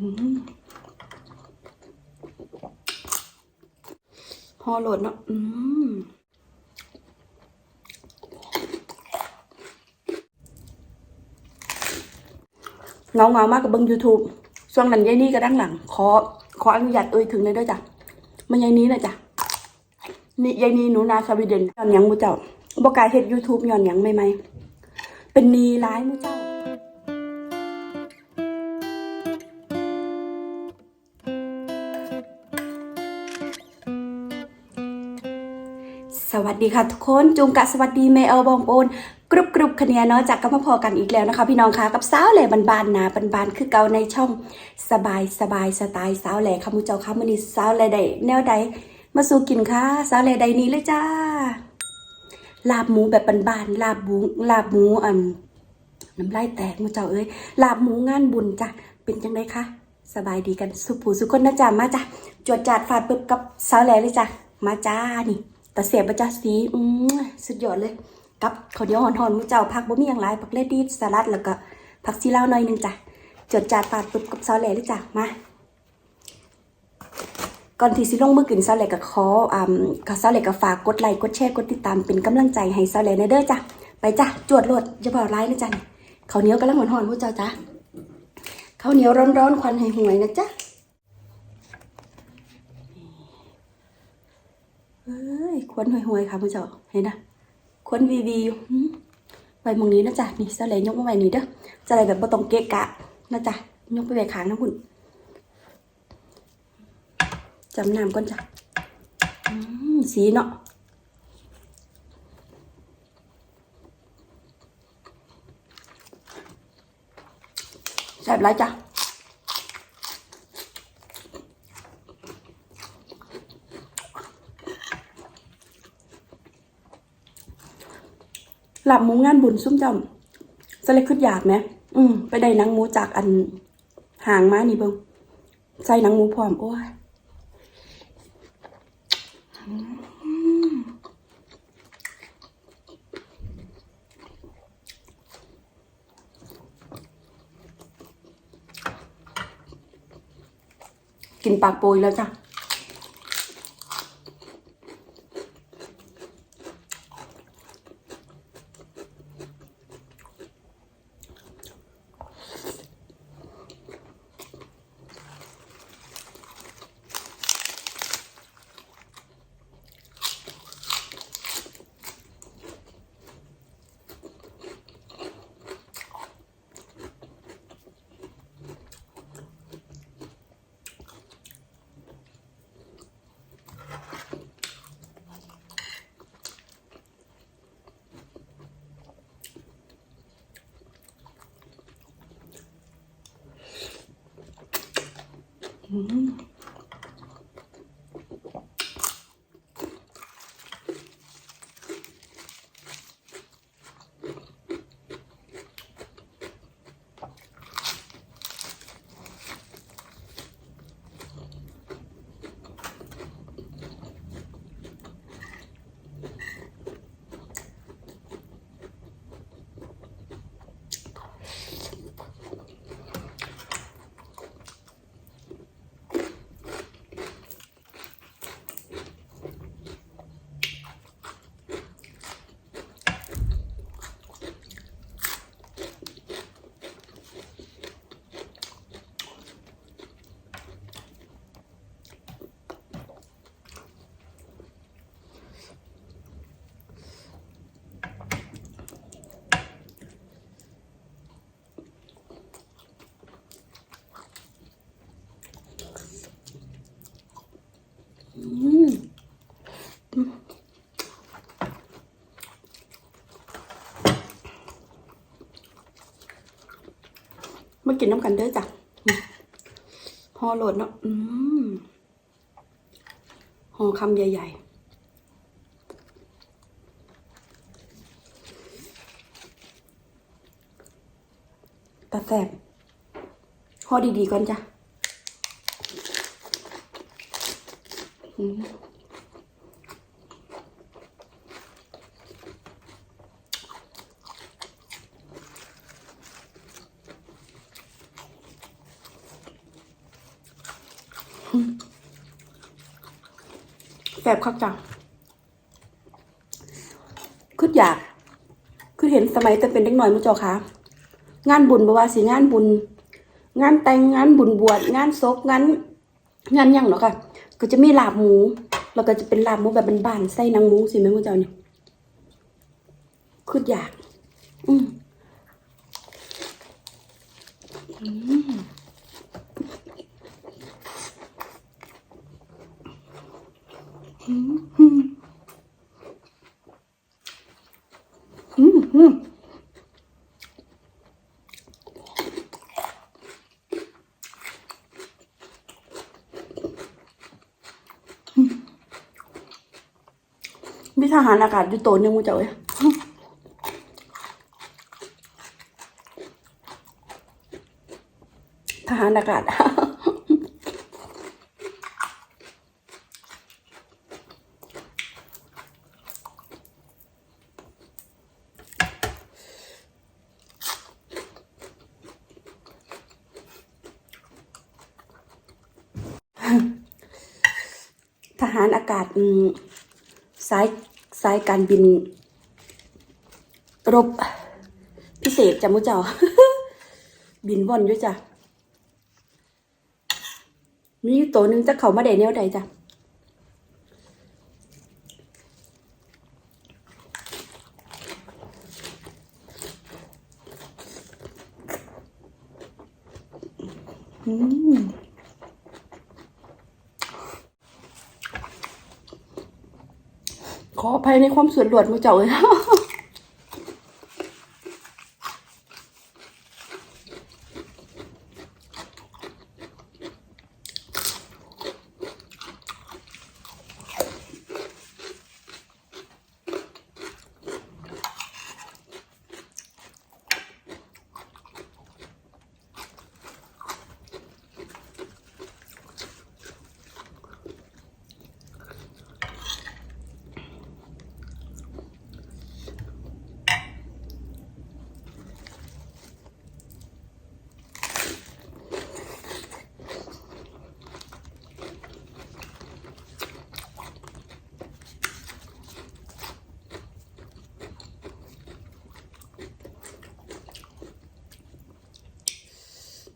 อืมฮอโหลดเนาะอืมเงาเงามากกับเบิ้ง YouTube ช่วงนั้นยายนี่ก็ดังหลัง ขอ ขออนุญาตเอ่ยถึงเลยด้วยจ้ะมันยายนี้นะจ้ะนี่ยายนี่หนูนาสวีเดนย้อนยังมูเจ้าบอกกายเฮ็ด YouTube ย้อนยังไม่ไหม เป็นนีร้ายมูเจ้า วัสดีค่ะทุกคนจุงกะสวัสดีเมเอลบองโอนกรุบกรุบคะเนียเนาะจากก็มาพอกันอีกแล้วนะคะ พี่น้องคะกับสาวแหล่บานๆนะบานๆคือเก่าในช่องสบายสบายสไตล์สาวแหล่ค่ะมูเจ้าค่ะมือนี้สาวแหล่ใดแนวใดมาสู่กินค่ะสาวแหล่ใดนี้เลยจ้า ลาบหมูแบบบานๆลาบหมูลาบหมูอันน้ำลายแตกมูเจ้าเอ้ยลาบหมูงานบุญจ้ะเป็นจังไดคะสบายดีกันสุผูสุคนนะจ๊ะมาจ้ะจวดจาดฟาดปึ๊บกับสาวแหล่เลยจ้ะมาจ้านี่ แต่เสียบประจักษ์สีอืมสุดยอดเลย กับข้าวเหนียวหอนๆมุ้เจ้าผักบ่มีอย่างไรผักเลดดี้สลัดแล้วก็ผักซีเล่าวหน่อยหนึงจ้ะจดจาดปาดปึ๊บกับซอสแหล่เลยจ้ะมาก่อนที่สิลงมือกินซอสแหล่ก็ขออ่าก็ซอสแหล่ก็ฝากกดไลค์กดแชร์กดติดตามเป็นกำลังใจให้ซอสแหล่ในเด้อจ้ะไปจ้ะจวดโลดอย่าเบาไลค์นะจ๊ะนี่ข้าวเหนียวกำลังหอนๆมุ้เจ้าจ้ะข้าวเหนียวร้อนๆควันห่วยๆนะจ๊ะ เอ้ย ควนห่วยๆค่ะผู้เจ้าเห็นนะควนวีวีไปมองนี้นะจ๊ะนี่สไลด์ยกมาไว้นี่เด้อจะอะไรแบบบ่ต้องเกะกะนะจ๊ะยกไปไว้ข้างนะคุณจำน้ำก่อนจ้ะสีเนาะแซ่บไรจ้ะ หลับหมูงานบุญซุ่มจำสเล็กขึ้นอยากไหมอืมไปได้นังหมูจากอันห่างมานี่เบิงใส่นังหมูพร้อมโอ้ยกินปากโปยแล้วจ้ะ อืม มากินน้ำกันเด้อจ้ะอืมห่อโหลดเนาะอืมห่อคำใหญ่ ๆตาแสบห่อดีๆก่อนจ้ะ แสบคักจังคืออยาก คือเห็นสมัยแต่เป็นเด็กหน่อยมุจอคะงานบุญบ่ว่าสิงานบุญ งานแต่งงานบุญบวชงานศพงานงานยังเนาะค่ะ ก็จะมีลาบหมู แล้วก็จะเป็นลาบหมูแบบบานๆใส่นังหมูสิแม่มุจอนี่ยคืออยาก อืมอืมอืมมีท หารอากาศอยู่โตนหนึงมุจอเอ้ยทหารอากาศทหารอากาศสาย การบิน รบ พิเศษจ้ะมุเจ้า บินว่อนอยู่จ้ะมีตัวหนึ่งจะเขามาได้แนวใดจ้ะ อืมขออภัย ในความส่วนหลวดมือเจ้าเลย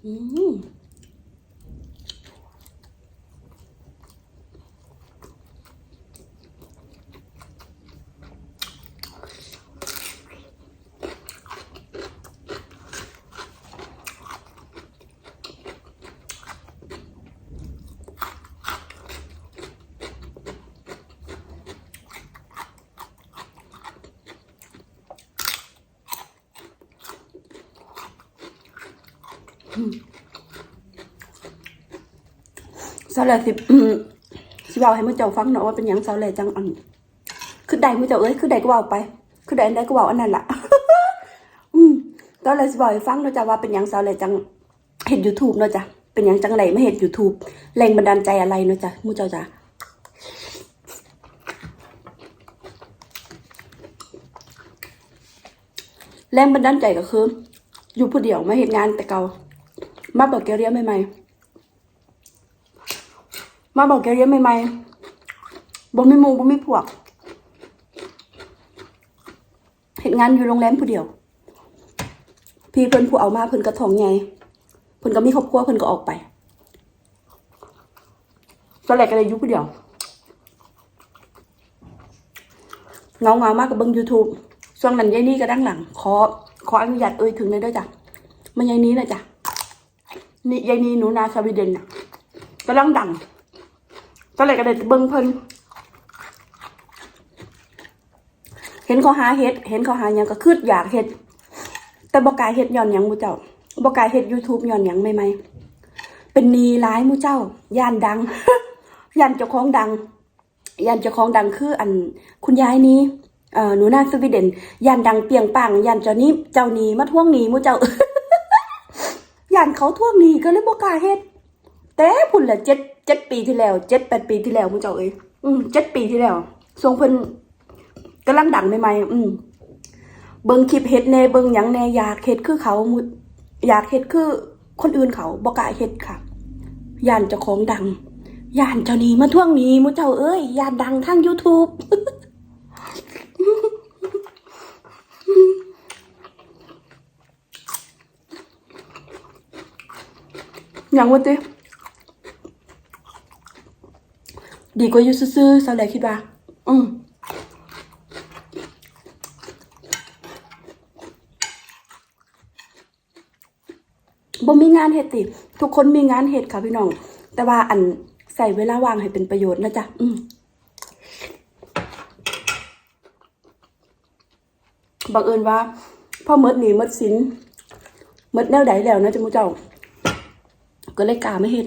อืมเสาแหล่สิอืมสิบอกให้มือเจ้าฟังเนาะว่าเป็นยังสาแหล่จังอันคือใดมือเจ้าเอ้ยคือใดก็ว่าไป คือใดอันใดก็ว่าอันนั้นล่ะอืมตอนเลยสิบอกให้ฟังเนาะจ้ะว่าเป็นยังสาแหล่จังเห็น YouTube เนาะจ้ะเป็นยังจังไหนไม่เห็น YouTube แรงบันดาลใจอะไรเนาะจ้ะมือเจ้าจ้ะแรงบันดาลใจก็คือ อยู่ผู้เดียวไม่เห็นงานแต่เก่า มาบอกแกเรียใหม่ๆ มาบอกแกเรียใหม่ๆบ่มีมูบ่มีพวกเห็นงานอยู่โรงแรมผู้เดียว พี่เพิ่นผู้เอามาเพิ่นกระทองใหญ่เพิ่นก็มีครอบครัวเพิ่นก็ออกไปตอนแรกก็เลยยู่ผู้เดียวเงาเงามากกับเบิ่ง YouTube ช่วงนั้นยายนี่ก็ดังหลังขอขออนุญาตเอ่ยถึงเลยด้วยจ้ะมันยายนี้นะจ้ะ นี่ยายนีหนูนาสวีเดนน่ะกำลังดังตอนแรกก็เลยเบิ่งเพิ่นเห็นเขาหาเฮ็ด เห็นเขาหาหยังก็คืดอยากเฮ็ด แต่บกล้าเฮ็ดย้อนหยังมูเจ้าบกล้าเฮ็ด YouTube ย้อนหยังใหม่ๆเป็นนีหลายมูเจ้า ย่านดัง ย่านเจ้าของดัง ย่านเจ้าของดังคืออันคุณยายนี้อ่อหนูนาสวีเดนย่านดังเปียงปังย่านเจ้านี้ เจ้านี้มาทวงหนี้มูเจ้าานเขาท่วงหนี้ก็เลยบ่กล้าเฮ็ดแต่พุ่นละเจ็ดเจ็ดปีที่แล้วเจ็ดแปดปีที่แล้วมึงเจ้าเอ้ยอืมเจ็ดปีที่แล้วทรงเพิ่นกำลังดังใหม่ๆอืมเบิ่งคลิปเฮ็ดแน่เบิ่งหยังแน่อยากเฮ็ดคือเขามุอยากเฮ็ดคือคนอื่นเขาบ่กล้าเฮ็ดค่ะย่านเจ้าของดังย่านเจ้านี้มาท่วงหนี้มุเจ้าเอ้ยย่านดังทั้ง YouTube ยังวะติดีกว่าอยู่ซื่อๆสาวแหลคิดว่า อืมบ่มีงานเฮ็ดติ ทุกคนมีงานเฮ็ดค่ะพี่น้อง แต่ว่าอันใส่เวลาว่างให้เป็นประโยชน์นะจ๊ะ อืมบังเอิญว่าพ่อเมดหนีเมดสินเมดแนวใดแล้วนะจ๊ะมูเจ้า ก็เลยกล้าไม่เฮ็ด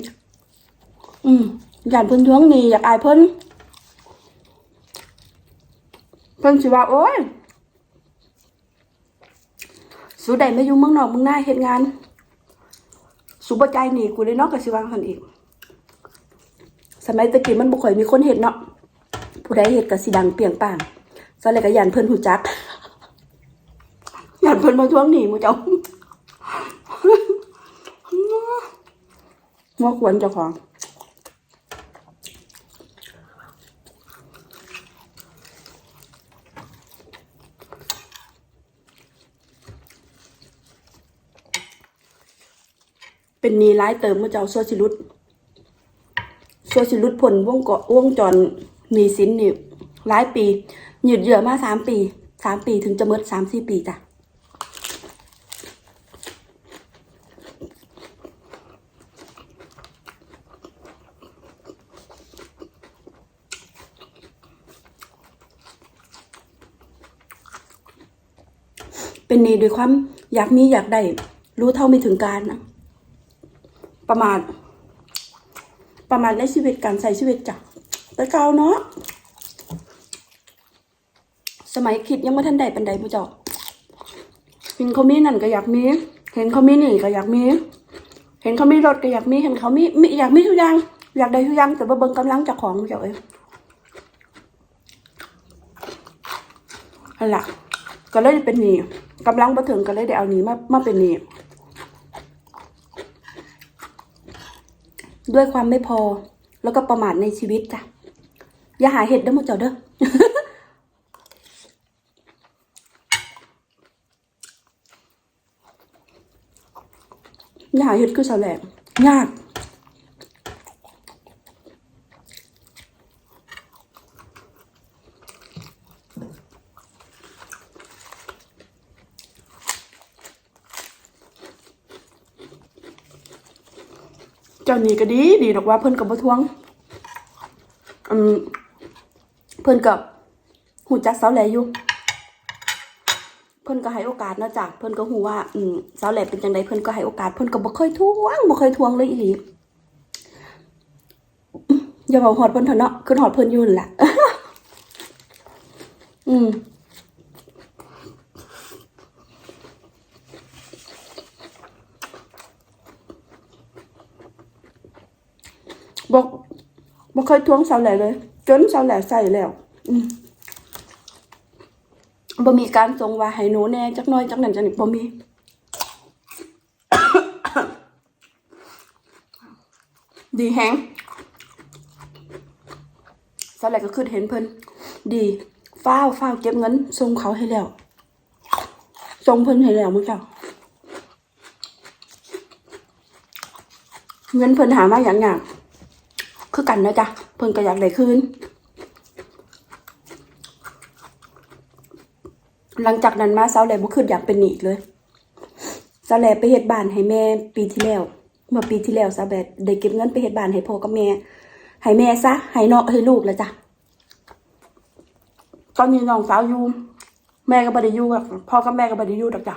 อืมอยากเพิ่นทวงหนี้อยากอายเพิ่นเพิ่นสิว่าโอ้ยสู้ได้มาอยู่เมืองนอกเมืองหน้าเฮ็ดงานสูบใจายหนีกูเลยนาะก็สิว่าหั่นอีก สมัยตะกี้มันบ่ค่อยมีคนเฮ็ดเนาะผู้ใดเฮ็ดก็สิดังเปรียงป้างซะเลยก็ย่านเพิ่นฮู้จักย่านเพิ่นมาทวงหนีมูเจ้า บ่ควรเจ้าของเป็นนีร้ายเติมเมื่อเจ้าซัวสิรุดซัวสิรุดผลวงเกาะวงจรหนีสินนี่หลายปี หยุดเหยื่อมาสามปีสามปีถึงจะเมิดสามสี่ปีจ้ะเป็นหนี ด้วยความอยากมีอยากได้ รู้เท่าไม่ถึงการนะประมาณประมาณในชีวิตการใช้ชีวิตจ้ะแต่เก่าเนาะสมัยคิดยังไม่ทันใดปันใดผู้เจ้าเห็นเขามีนั่นก็อยากมี เห็นเขามีนี่ก็อยากมี เห็นเขามีรถก็อยากมี เห็นเขามีมีอยากมีทุกอย่าง อยากได้ทุกอย่างแต่ว่าเบิ่งกำลังจากของผู้เจ้าเอ้ยนั่นล่ะก็เลยเป็นนี้ กำลังบ่ถึงก็เลยได้เอาหนี้มามาเป็นนี้ด้วยความไม่พอ แล้วก็ประมาทในชีวิตจ้ะ อย่าหาเห็ดเด้อมดเจ้าเด้ออย่าหาเห็ดคือสแหลมยาก เจ้านี่ก็ดีดีดอกว่าเพิ่นกับบ่ทวงอืมเพิ่นกับหูจักสาวแหลอยู่เพิ่นก็ให้โอกาสเนาะจ้ะเพิ่นก็ฮู้ว่าอืมสาวแหลเป็นจังไดเพิ่นก็ให้โอกาสเพิ่นก็บ่เคยทวงบ่เคยทวงเลยอีหลีอย่าบอกฮอดเพิ่นเถอะเนาะคือฮอดเพิ่นอยู่นั่นแหละอืม บอกบอกเคยทวงสาวแหล่เลย จนสาวแหล่ใส่แล้วอบ่มีการทรงว่าให้หนูแน่จักน้อยจักนั้นจักนี้บ่มีดีแฮงสาวแหล่ก็คือเห็นเพิ่นดีฟ้าวฟ้าวเก็บเงินส่งเขาให้แล้วส่งเพิ่นให้แล้วมึงเจ้าเงินเพิ่นหามาอย่างอย่าง คือกันนะจ๊ะเพิ่นก็อยากได้คืนหลังจากนั้นมาสาวแหล่บ่คืนอยากเป็นหนี้เลยสาวแหล่ไปเฮ็ดบ้านให้แม่ปีที่แล้ว เมื่อปีที่แล้วสาวแหล่ได้เก็บเงินไปเฮ็ดบ้านให้พ่อกับแม่ให้แม่ซะให้น้องให้ลูกแล้วจ้ะตอนนี้น้องสาวอยู่แม่ก็บ่ได้อยู่กับพ่อกับแม่ก็บ่ได้อยู่ดอกจ้ะ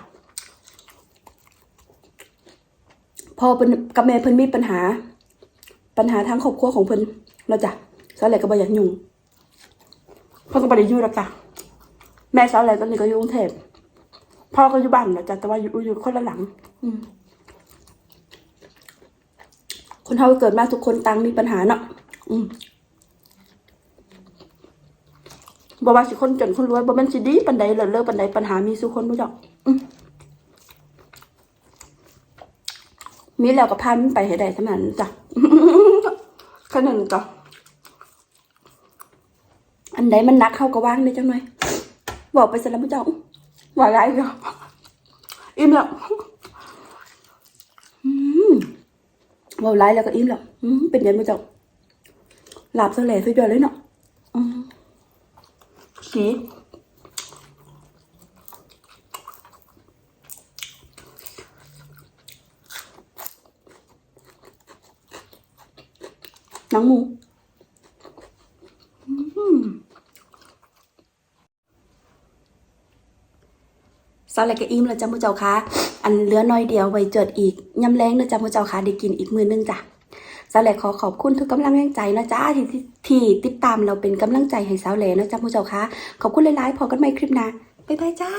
พ่อเพิ่นกับแม่เพิ่นมีปัญหา ปัญหาทางครอบครัวของเพิ่นเนาะจ้ะสาวแหล่ก็บ่อยากยุ่งเพิ่นก็บ่ได้อยู่ดอกจ้ะแม่สาวแหล่ตอนนี้ก็อยู่กรุงเทพพ่อก็อยู่บ้านแล้วจ้ะแต่ว่าอยู่อยู่คนละหลัง อืมคนเฮาเกิดมาทุกคนต่างมีปัญหาเนาะอืมบ่ว่าสิคนจนคนรวยบ่แม่นสิดีปานใดเลิศเลอปานใดปัญหามีสู่คนบ่ดอกอืม มีแล้วก็พามันไปให้ได้เท่านั้นจ้ะขนมจ้ะอันใดมันนักเข้าก็ว่างเลยจังหน่อยบอกไปเสร็จแล้วมั้งเจ้าว่าไรเนาะอิ่มแล้วอืมบอกไรแล้วก็อิ่มแล้วอืมเป็นยังไงมั้งเจ้าหลับสลยสุดยอดเลยเนาะอืมสี หนังหมูซาอะไรก็อิ่มแล้วจ้ะมูเจ้าค่ะ อันเหลือน้อยเดียวไว้เจิดอีกยำแรงเนอะจ้ะมูเจ้าค่ะได้กินอีกมือนึงจ้ะสาวแหลขอขอบคุณทุกกำลังแรงใจนะจ้าที่ที่ติดตามเราเป็นกำลังใจให้สาวแหลนะจ้ะมูเจ้าค่ะ ขอบคุณหลายๆพอกันใหม่คลิปหน้าบ๊ายบายจ้า